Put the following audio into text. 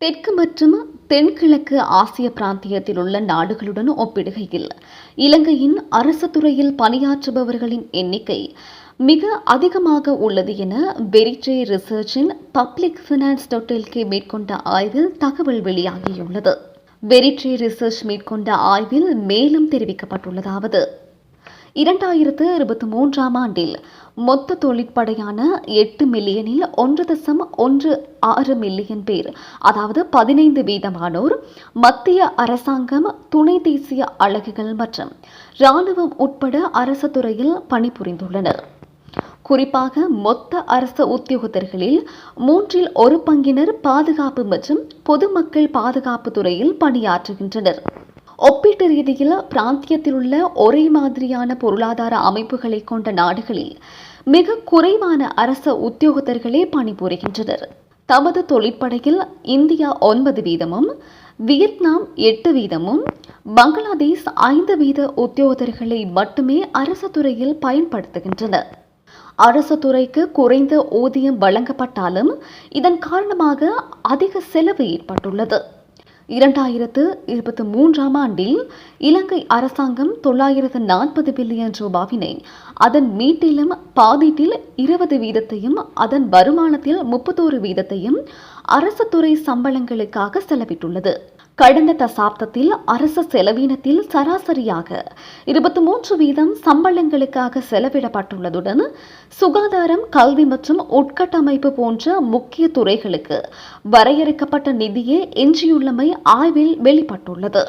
தெற்கு மற்றும் தென்கிழக்கு ஆசிய பிராந்தியத்தில் உள்ள நாடுகளுடன் ஒப்பிடுகையில் இலங்கையின் அரசு துறையில் பணியாற்றுபவர்களின் எண்ணிக்கை மிக அதிகமாக உள்ளது என வெரிட்ரே ரிசர்ச்சின் பப்ளிக் ஃபினான்ஸ் டாட் மேற்கொண்ட ஆய்வில் தகவல் வெளியாகியுள்ளது. வெரிட்ரே ரிசர்ச் மேற்கொண்ட ஆய்வில் மேலும் தெரிவிக்கப்பட்டுள்ளதாவது இரண்டாயிரத்து இருபத்தி மூன்றாம் ஆண்டில் மொத்த தொழிற்படையான எட்டு மில்லியனில் ஒன்று தசம் ஒன்று ஆறு மில்லியன் பேர் அதாவது பதினைந்து வீதமானோர் மத்திய அரசாங்கம் துணை தேசிய அலகுகள் மற்றும் இராணுவம் உட்பட அரசு துறையில் பணிபுரிந்துள்ளனர். குறிப்பாக மொத்த அரசு உத்தியோகத்தர்களில் மூன்றில் ஒரு பங்கினர் பாதுகாப்பு மற்றும் பொதுமக்கள் பாதுகாப்பு துறையில் பணியாற்றுகின்றனர். ஒப்பீட்டு ரீதியில் பிராந்தியத்தில் உள்ள ஒரே மாதிரியான பொருளாதார அமைப்புகளை கொண்ட நாடுகளில் மிக குறைவான அரச உத்தியோகத்தர்களே பணிபுரிகின்றனர். தமது தொழிற்படையில் இந்தியா ஒன்பது வீதமும் வியட்நாம் எட்டு வீதமும் பங்களாதேஷ் ஐந்து வீத உத்தியோகத்தர்களை மட்டுமே அரசு துறையில் பயன்படுத்துகின்றனர். அரசு துறைக்கு குறைந்த ஊதியம் வழங்கப்பட்டாலும் இதன் காரணமாக அதிக செலவு ஏற்பட்டுள்ளது. இரண்டாயிரத்து இருபத்தி மூன்றாம் ஆண்டில் இலங்கை அரசாங்கம் தொள்ளாயிரத்து நாற்பது பில்லியன் ரூபாவினை அதன் மீட்டிலும் பாதீட்டில் இருபது வீதத்தையும் அதன் வருமானத்தில் முப்பத்தோரு வீதத்தையும் அரசு துறை சம்பளங்களுக்காக செலவிட்டுள்ளது. கடந்த தசாப்தத்தில் அரசு செலவீனத்தில் சராசரியாக இருபத்தி மூன்று வீதம் சம்பளங்களுக்காக செலவிடப்பட்டுள்ளதுடன் சுகாதாரம் கல்வி மற்றும் உட்கட்டமைப்பு போன்ற முக்கிய துறைகளுக்கு வரையறுக்கப்பட்ட நிதியே எஞ்சியுள்ளமை ஆய்வில் வெளிப்பட்டுள்ளது.